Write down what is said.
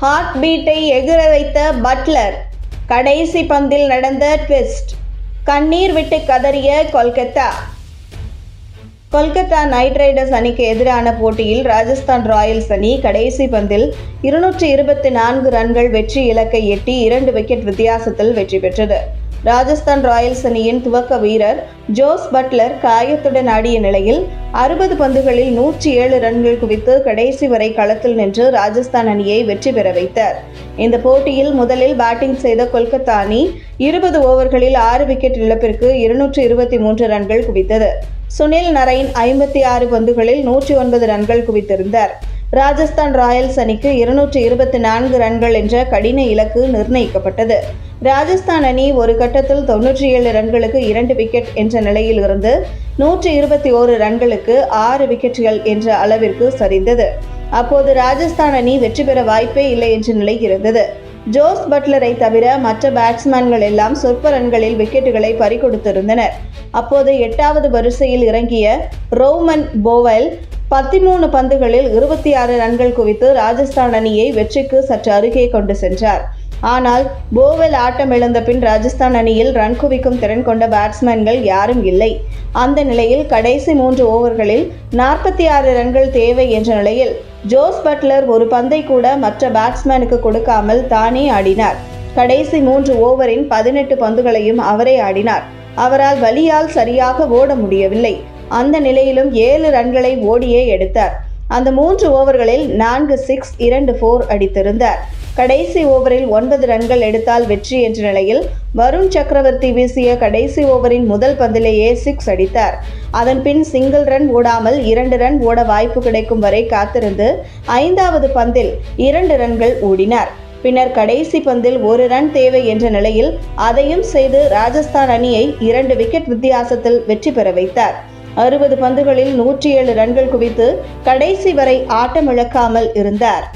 Heart பீட்டை எகிர வைத்த Buttler. கடைசி பந்தில் நடந்த ட்விஸ்ட். கண்ணீர் விட்டு கதறிய கொல்கத்தா. கொல்கத்தா நைட் ரைடர்ஸ் அணிக்கு எதிரான போட்டியில் ராஜஸ்தான் ராயல்ஸ் அணி கடைசி பந்தில் இருநூற்றி இருபத்தி நான்கு ரன்கள் வெற்றி இலக்கை எட்டி இரண்டு விக்கெட் வித்தியாசத்தில் வெற்றி பெற்றது. ராஜஸ்தான் ராயல்ஸ் அணியின் துவக்க வீரர் ஜோஸ் பட்லர் காயத்துடன் ஆடிய நிலையில் அறுபது பந்துகளில் நூற்றி ஏழு ரன்கள் குவித்து கடைசி வரை களத்தில் நின்று ராஜஸ்தான் அணியை வெற்றி பெற வைத்தார். இந்த போட்டியில் முதலில் பேட்டிங் செய்த கொல்கத்தா அணி இருபது ஓவர்களில் ஆறு விக்கெட் இழப்பிற்கு இருநூற்று இருபத்தி மூன்று ரன்கள் குவித்தது. சுனில் நரைன் ஐம்பத்தி ஆறு பந்துகளில் நூற்றி ஒன்பது ரன்கள் குவித்திருந்தார். ராஜஸ்தான் ராயல்ஸ் அணிக்கு இருநூற்றி இருபத்தி நான்கு ரன்கள் என்ற கடின இலக்கு நிர்ணயிக்கப்பட்டது. ராஜஸ்தான் அணி ஒரு கட்டத்தில் தொன்னூற்றி ஏழு ரன்களுக்கு இரண்டு விக்கெட் என்ற நிலையில் இருந்து நூற்றி இருபத்தி ஓரு ரன்களுக்கு ஆறு விக்கெட்டுகள் என்ற அளவிற்கு சரிந்தது. அப்போது ராஜஸ்தான் அணி வெற்றி பெற வாய்ப்பே இல்லை என்ற நிலை இருந்தது. ஜோஸ் பட்லரை தவிர மற்ற பேட்ஸ்மேன்கள் எல்லாம் சொற்ப ரன்களில் விக்கெட்டுகளை பறிகொடுத்திருந்தனர். அப்போது எட்டாவது வரிசையில் இறங்கிய ரோமன் போவல் பதிமூணு பந்துகளில் இருபத்தி ஆறு ரன்கள் குவித்து ராஜஸ்தான் அணியை வெற்றிக்கு சற்று அருகே கொண்டு சென்றார். ஆனால் போவெல் ஆட்டம் இழந்த பின் ராஜஸ்தான் அணியில் ரன் குவிக்கும் திறன் கொண்ட பேட்ஸ்மேன்கள் யாரும் இல்லை. அந்த நிலையில் கடைசி மூன்று ஓவர்களில் நாற்பத்தி ஆறு ரன்கள் தேவை என்ற நிலையில் ஜோஸ் பட்லர் ஒரு பந்தை கூட மற்ற பேட்ஸ்மேனுக்கு கொடுக்காமல் தானே ஆடினார். கடைசி மூன்று ஓவரின் பதினெட்டு பந்துகளையும் அவரே ஆடினார். அவரால் வலியால் சரியாக ஓட முடியவில்லை. அந்த நிலையிலும் ஏழு ரன்களை ஓடியே எடுத்தார். அந்த மூன்று ஓவர்களில் நான்கு சிக்ஸ் இரண்டு ஃபோர் அடித்திருந்தார். கடைசி ஓவரில் ஒன்பது ரன்கள் எடுத்தால் வெற்றி என்ற நிலையில் வருண் சக்கரவர்த்தி வீசிய கடைசி ஓவரின் முதல் பந்திலேயே சிக்ஸ் அடித்தார். அதன் பின் சிங்கிள் ரன் ஓடாமல் இரண்டு ரன் ஓட வாய்ப்பு கிடைக்கும் வரை காத்திருந்து ஐந்தாவது பந்தில் இரண்டு ரன்கள் ஓடினார். பின்னர் கடைசி பந்தில் ஒரு ரன் தேவை என்ற நிலையில் அதையும் செய்து ராஜஸ்தான் அணியை இரண்டு விக்கெட் வித்தியாசத்தில் வெற்றி பெற வைத்தார். அறுபது பந்துகளில் நூற்றி ஏழு ரன்கள் குவித்து கடைசி வரை ஆட்டமிழக்காமல் இருந்தார்.